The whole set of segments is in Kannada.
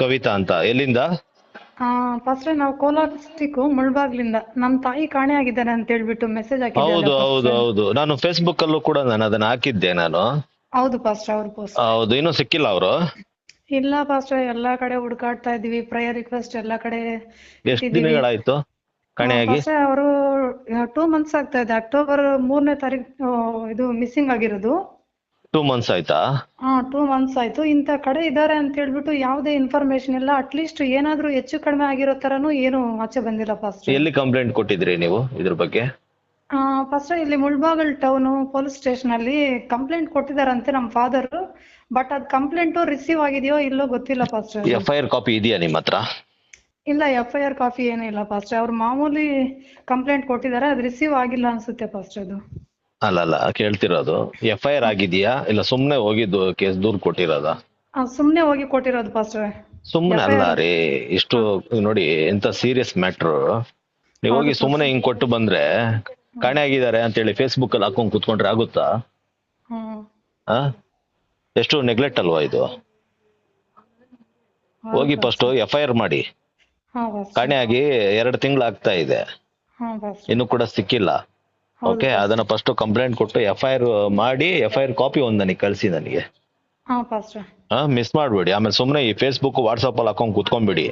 ಕವಿತಾ ಅಂತ. ಎಲ್ಲಿಂದ? ಫಸ್ಟ್ ನಾವು ಕೋಲಾರ ಡಿಸ್ಟಿಕ್ ಮುಳ್ಬಾಗ್ಲಿಂದ. ನಮ್ ತಾಯಿ ಕಾಣೆ ಆಗಿದ್ದಾರೆ ಅಂತ ಹೇಳ್ಬಿಟ್ಟು ಮೆಸೇಜ್ ಹೌದು ಹಾಕಿದ್ದೆ ಹೌದು ಹೌದು. ನಾನು ಫೇಸ್ಬುಕ್ ಅಲ್ಲೂ ಕೂಡ ನಾನು ಅದನ್ನ ಹಾಕಿದ್ದೆ ನಾನು. ಹೌದು ಪಾಸ್ಟರ್ ಅವ್ರ ಪೋಸ್ಟ್ ಹೌದು ಇನ್ನೂ ಸಿಕ್ಕಿಲ್ಲ ಅವರು? ಇಲ್ಲ ಪಾಸ್ಟರ್ ಎಲ್ಲಾ ಕಡೆ ಹುಡುಕಾಡ್ತಾ ಇದೀವಿ ಪ್ರೇಯರ್ ರಿಕ್ವೆಸ್ಟ್ ಎಲ್ಲಾ ಕಡೆ ಎಷ್ಟು ದಿನಗಳಾಯ್ತು ಕಾಣೆಯಾಗಿ ಅವರು ಟೂ ಮಂತ್ಸ್ ಆಗ್ತಾ ಇದೆ. ಅಕ್ಟೋಬರ್ ಮೂರನೇ ತಾರೀಕು ಇದು ಮಿಸ್ಸಿಂಗ್ ಆಗಿರೋದು. ಟೂ ಮಂತ್ಸ್ ಆಯ್ತಾ? ಹಾ ಟೂ ಮಂತ್ಸ್ ಆಯ್ತು. ಇಂತ ಕಡೆ ಇದ್ದಾರೆ ಅಂತ ಹೇಳ್ಬಿಟ್ಟು ಯಾವುದೇ ಇನ್ಫಾರ್ಮೇಶನ್ ಇಲ್ಲ. ಅಟ್ಲೀಸ್ಟ್ ಏನಾದ್ರೂ ಹೆಚ್ಚು ಕಡಿಮೆ ಆಗಿರೋ ತರನು ಏನು ಆಚೆ ಬಂದಿಲ್ಲ ಫಸ್ಟ್ ಎಲ್ಲಿ ಕಂಪ್ಲೇಂಟ್ ಕೊಟ್ಟಿದ್ರಿ ನೀವು ಇದ್ರ ಬಗ್ಗೆ? ಫಸ್ಟ್ ಇಲ್ಲಿ ಮುಳ್ಬಾಗಲ್ ಟೌನ್ ಪೊಲೀಸ್ ಸ್ಟೇಷನ್ ಅಲ್ಲಿ ಕಂಪ್ಲೇಂಟ್ ಕೊಟ್ಟಿದಾರಂತೆ ನಮ್ಮ ಫಾದರ್ ಬಟ್ ಅದ್ ಕಂಪ್ಲೇಂಟ್ ರಿಸೀವ್ ಆಗಿದೆಯೋ ಇಲ್ಲೋ ಗೊತ್ತಿಲ್ಲ first F I R copy ಇದೆಯಾ ನಿಮ್ಮ ಹತ್ರ? ಇಲ್ಲ ಎಫ್ ಐ ಆರ್ ಕಾಪಿ ಏನಿಲ್ಲ ಫಾಸ್ಟರ್ ಅವ್ರು ಮಾಮೂಲಿ ಕಂಪ್ಲೇಂಟ್ ಕೊಟ್ಟಿದ್ದಾರೆ. ಅದು ರಿಸೀವ್ ಆಗಿಲ್ಲ ಅನ್ಸುತ್ತೆ ಫಸ್ಟ್ ಅದು. ಅಲ್ಲ ಅಲ್ಲ ಕೇಳ್ತಿರೋದು ಎಫ್ ಐ ಆರ್ ಆಗಿದೆಯಾ? ಇಲ್ಲ ಸುಮ್ನೆ ಹೋಗಿದ್ದು ಕೇಸ್ ದೂರ್ ಕೊಟ್ಟಿರೋದ? ಸುಮ್ನೆ ಹೋಗಿ ಕೊಟ್ಟಿರೋದು ಪಾಸ್ಟರ್. ಸುಮ್ನೆ ಅಲ್ಲ ರೀ ಇಷ್ಟು ನೋಡಿ ಎಂತ ಸೀರಿಯಸ್ ಮ್ಯಾಟ್ರು. ನೀವು ಹೋಗಿ ಸುಮ್ಮನೆ ಹಿಂಗ್ ಕೊಟ್ಟು ಬಂದ್ರೆ ಕಾಣೆ ಆಗಿದ್ದಾರೆ ಅಂತೇಳಿ ಫೇಸ್ಬುಕ್ ಅಲ್ಲಿ ಹಾಕೊಂಡ್ ಕುತ್ಕೊಂಡ್ರೆ ಆಗುತ್ತಾ? ಆ? ಎಷ್ಟು ನೆಗ್ಲೆಕ್ಟ್ ಅಲ್ವಾ ಇದು? ಹೋಗಿ ಫಸ್ಟ್ ಎಫ್ ಐ ಆರ್ ಮಾಡಿ ಕಾಣೆ ಆಗಿ ಎರಡು ತಿಂಗಳು ಆಗ್ತಾ ಇದೆ ಇನ್ನು ಕೂಡ ಸಿಕ್ಕಿಲ್ಲ. ಓಕೆ ಅದನ್ನ ಫಸ್ಟ್ ಕಂಪ್ಲೇಂಟ್ ಕೊಟ್ಟು ಎಫ್ ಐ ಆರ್ ಮಾಡಿ ಎಫ್ ಐ ಆರ್ ಕಾಪಿ ಒಂದು ನನಗೆ ಕಳಿಸಿ ನನಗೆ. ಹಾ ಪಾಸ್ಟರ್ ಹಾ ಮಿಸ್ ಮಾಡ್ಬೇಡಿ. ಆಮೇಲೆ ಸುಮ್ಮನೆ ಈ ಫೇಸ್ಬುಕ್ ವಾಟ್ಸಪ್ ಅಲ್ಲಿ ಹಾಕೊಂಡ್ ಕುತ್ಕೊಂಡ್ಬಿಡಿ.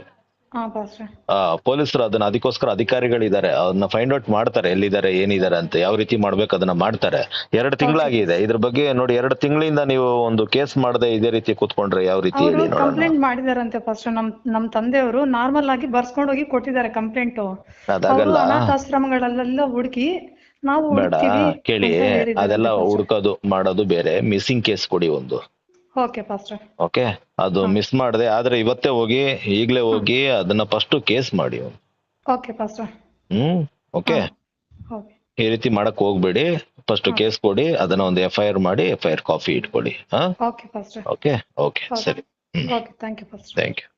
ಹಾ ಪಾಸ್ಟರ್ ಆ ಪೊಲೀಸರು ಅದನ್ನ ಅದಕ್ಕೋಸ್ಕರ ಅಧಿಕಾರಿಗಳಿದ್ದಾರೆ. ಅದನ್ನ ಫೈಂಡ್ ಔಟ್ ಮಾಡ್ತಾರೆ ಎಲ್ಲಿದ್ದಾರೆ ಏನಿದ್ದಾರೆ ಅಂತ ಯಾವ ರೀತಿ ಮಾಡ್ಬೇಕು ಅದನ್ನ ಮಾಡ್ತಾರೆ. ಎರಡು ತಿಂಗಳಾಗಿದೆ. ಇದ್ರ ಬಗ್ಗೆ ನೋಡಿ ಎರಡು ತಿಂಗಳಿಂದ ನೀವು ಒಂದು ಕೇಸ್ ಮಾಡದೆ ಇದೇ ರೀತಿ ಕೂತ್ಕೊಂಡ್ರೆ ಯಾವ ರೀತಿ ಅವರು ಹೇಳಿ ನೋಡೋಣ. ಕಂಪ್ಲೇಂಟ್ ಮಾಡಿದಾರಂತೆ ಫಸ್ಟ್ ನಮ್ ನಮ್ ತಂದೆಯವರು ನಾರ್ಮಲ್ ಆಗಿ ಬರ್ಸ್ಕೊಂಡು ಹೋಗಿ ಕೊಟ್ಟಿದ್ದಾರೆ ಕಂಪ್ಲೇಂಟ್ ಅದಾಗಲ್ಲ. ಅನಾಥಾಶ್ರಮಗಳಲ್ಲೆಲ್ಲ ಹುಡುಕಿ ಬೇಡ ಕೇಳಿ ಅದೆಲ್ಲ. ಹುಡ್ಕೋದು ಮಾಡೋದು ಬೇರೆ ಮಿಸ್ಸಿಂಗ್ ಕೇಸ್ ಕೊಡಿ ಒಂದು. ಓಕೆ ಅದು ಮಿಸ್ ಮಾಡದೆ ಆದ್ರೆ ಇವತ್ತೇ ಹೋಗಿ ಈಗಲೇ ಹೋಗಿ ಅದನ್ನ ಫಸ್ಟ್ ಕೇಸ್ ಮಾಡಿ ಹ್ಮ್ ಓಕೆ? ಈ ರೀತಿ ಮಾಡಕ್ ಹೋಗ್ಬೇಡಿ ಫಸ್ಟ್ ಕೇಸ್ ಕೊಡಿ ಅದನ್ನ ಒಂದು ಎಫ್ ಐ ಆರ್ ಮಾಡಿ ಎಫ್ ಐ ಆರ್ ಕಾಫಿ ಇಟ್ಕೊಳ್ಳಿ ಓಕೆ ಓಕೆ? ಸರಿ. Thank you